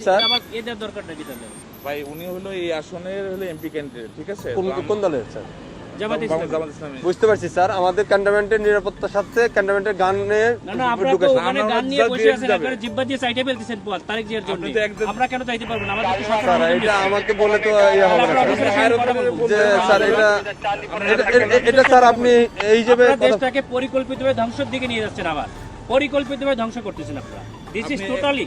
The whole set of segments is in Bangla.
স্যার? আমার এদের দরকারটা কি তাহলে? ভাই উনি হলো এই আসনের হলো এমপি ক্যান্ডিডেট ঠিক আছে? কোন তো আম- কোন দলের স্যার? জামাত বাংলাদেশ ইসলামী। জামাত ইসলামী। বুঝতে পারছি স্যার। আমাদের ক্যান্টনমেন্টের নিরাপত্তার সাথে ক্যান্টনমেন্টের গানে না না আপনারা তো ওখানে গান নিয়ে বসে আছেন আপনারা জিব্বা দিয়ে সাইডে ফেলতেছেন পথ তারেক জিয়ার জন্য। আপনি তো একদম- আমরা কেন চাইতে পারব না? আমাদের স্যার এটা আমাকে বলে তো ইয়ে হবে না। যে স্যার এটা স্যার আপনি এই কথা- দেশটাকে পরিকল্পিতভাবে ধ্বংসের দিকে নিয়ে যাচ্ছেন আবার। পরিকল্পিতভাবে ধ্বংস করতেছেন আপনারা। দিস ইজ টোটালি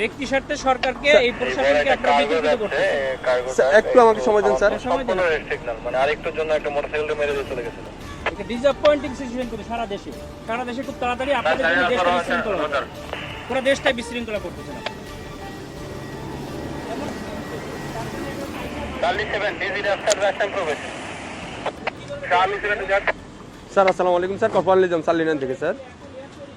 ব্যক্তি স্বার্থে সরকারকে এই প্রশাসনকে আপনারা বিতর্কিত করতেছেন। স্যার, একটু আমাকে সময় দেন স্যার। সময় দিন। সিগন্যাল মানে আরেকটুর জন্য একটা মোটরসাইকেল মেরে দিয়ে চলে গেছিল এটা ডিসঅ্যাপয়েন্টিং সিচুয়েশন কিন্তু সারা দেশে। সারা দেশে খুব তাড়াতাড়ি আপনাদের জন্য দেশটা বিশৃঙ্খলা পুরো দেশটাই বিশৃঙ্খলা করতেছেন স্যার আসসালামু আলাইকুম স্যার কপাল নিজাম সালিনান থেকে স্যার।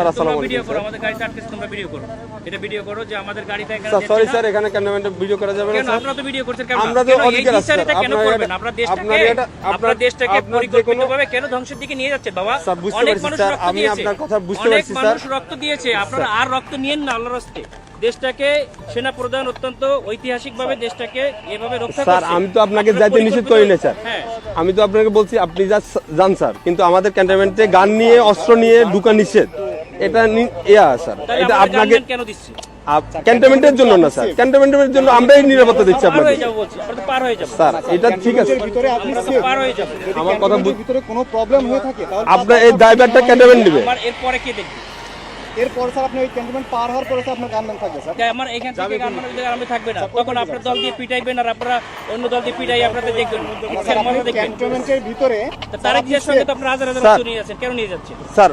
আসসালামু তোমরা ভিডিও করো স্যার। আমাদের গাড়িতে আটকে তোমরা ভিডিও করো। এটা ভিডিও করো যে আমাদের গাড়িটা এখানে স্যার সরি স্যার এখানে ক্যামেরাম্যানটা ভিডিও করা যাবে না স্যার। আপনারা তো ভিডিও করছেন কেন? আমরা তো অধিকার আছে, কেন করবেন আপনারা দেশটাকে আপনারা দেশটাকে আপনার যে কোনো- পরিকল্পিতভাবে কেন ধ্বংসের দিকে নিয়ে যাচ্ছেন বাবা? অনেক মানুষ স্যার, আমি আপনার কথা বুঝতে অনেক মানুষ রক্ত দিয়েছে। আপনারা আর রক্ত নিয়েন না আল্লাহর রাস্তে দেশটাকে সেনা প্রধান অত্যন্ত ঐতিহাসিকভাবে দেশটাকে এভাবে রক্ষা স্যার আমি তো আপনাকে যাইতে নিষেধ করি না স্যার। হ্যাঁ। আমি তো আপনাকে বলছি আপনি যা যান স্যার কিন্তু আমাদের ক্যান্টনমেন্টে গান নিয়ে অস্ত্র নিয়ে ঢুকা নিষেধ। এটা ইয়া স্যার এটা আপনাকে কেন দিচ্ছে? ক্যান্টনমেন্টের জন্য না স্যার। ক্যান্টনমেন্টের জন্য আমরাই নিরাপত্তা দিচ্ছি আপনাকে। যাব বলছি। আমরা তো পার যাব। স্যার এটা ঠিক আছে। ভিতরে আপনি আমরা তো safe। পার হয়ে যাব। আমার কথা ভিতরে কোনো প্রবলেম হয়ে থাকে? আপনার এই ড্রাইভারটা ক্যান্টনমেন্ট নেবে এরপরে কে দেখবে? এরপর স্যার আপনি ওই ক্যান্টনমেন্ট পার হওয়ার পরে আপনার গানম্যান থাকবে স্যার। আমার এখান থেকে আমি থাকবে না। তখন আপনার দল দিয়ে পিটাইবেন আর আপনারা অন্য দল দিয়ে পিটাই আপনাদের দেখবেন। ক্যান্টনমেন্টের ভিতরে তারা আপনি জিয়ার সঙ্গে তো আপনারা হাজার হাজার নিয়ে যাচ্ছেন। কেন নিয়ে যাচ্ছেন? স্যার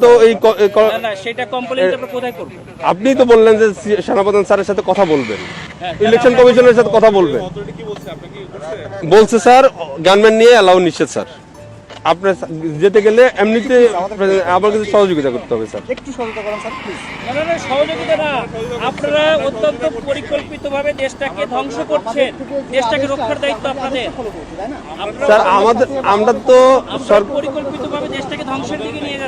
তো এই সেটা কমপ্লেন আমরা কোথায় করব? আপনি তো বললেন যে সেনাপ্রধান স্যারের সাথে কথা বলবেন। হ্যাঁ, ইলেকশন কমিশনের সাথে কথা বলবেন। বলছে? স্যার গানম্যান নিয়ে অ্যালাউ নিষেধ স্যার। আপনার যেতে গেলে এমনিতে আমার কাছে সহযোগিতা করতে হবে স্যার। একটু সহযোগিতা করেন স্যার প্লিজ না, না, না, সহযোগিতা না। আপনারা অত্যন্ত পরিকল্পিতভাবে দেশটাকে ধ্বংস করছেন। দেশটাকে রক্ষার দায়িত্ব আপনাদের। তাই না স্যার আমাদের আমরা তো আপনারা সর- পরিকল্পিতভাবে দেশটাকে ধ্বংসের দিকে নিয়ে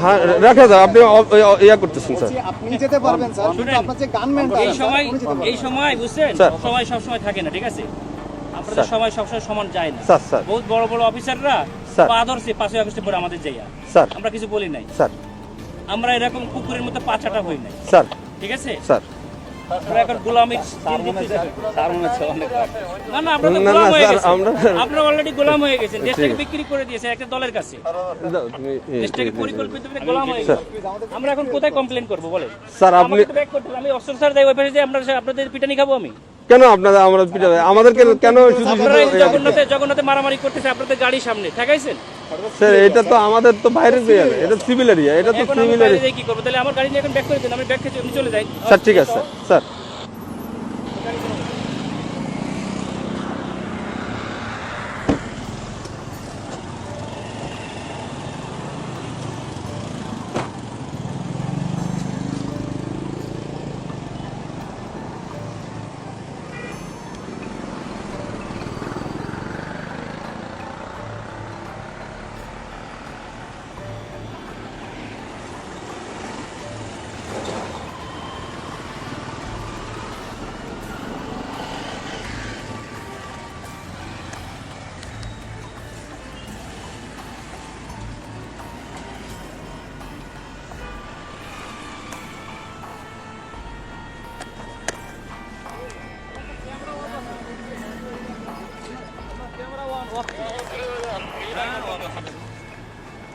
হ্যাঁ রাখা যাবে আপনি ইয়া- করতেছেন স্যার। আপনি যেতে পারবেন স্যার। আপনার যে গানম্যানটা এই সময় এই বুঝছেন? সবাই সময় সব সময় থাকে না ঠিক আছে? আপনাদের স্যার। সময় সবসময় সমান যায় না। Sir sir. বহুত বড় বড় অফিসাররা স্যার। পা ধরছে পাঁচই আগস্টে পরে আমাদের যাইয়া স্যার। আমরা কিছু বলি নাই। স্যার। আমরা এরকম কুকুরের মতো পাছাটা হই নাই। স্যার। ঠিক আছে? স্যার। এখন গোলামির না না আমরা তো না, না, গোলাম হয়ে স্যার, আপনারা অলরেডি গোলাম হয়ে গেছেন। দেশটাকে বিক্রি করে দিয়েছে একটা দলের কাছে। দাও, তুমি- এ- দেশটাকে এ- এ- গোলাম হয়ে গেছে। আমরা এখন কোথায় কমপ্লেন করব বলে স্যার আপনি আমাকে করতে আমি অস্ত্র স্যার দেয় ওই পাশে যে আমরা আপনাদের পিটানি খাব আমি। কেন আপনারা আমরা পিটাবে আমাদেরকে কেন শুধু আপনারা জগন্নাথে জগন্নাথে মারামারি করতেছে আপনাদের গাড়ির সামনে। ঠেকাইছেন? স্যার এটা তো আমাদের তো বাইরের দিয়ে এটা সিভিল এরিয়া এটা তো সিভিল বাইরে এরিয়া কি করব? তাহলে আমার গাড়ি নিয়ে এখন ব্যাক করে দিন আমি ব্যাক করে চলে যাই। স্যার ঠিক আছে স্যার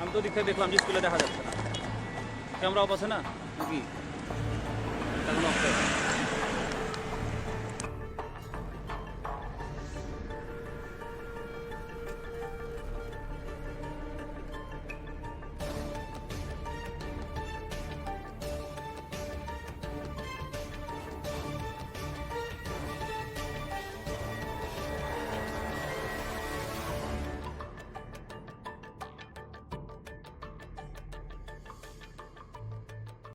আমি তো দীক্ষা দেখলাম যে স্কুলে দেখা যাচ্ছে না। ক্যামেরা অফ আছে না নাকি।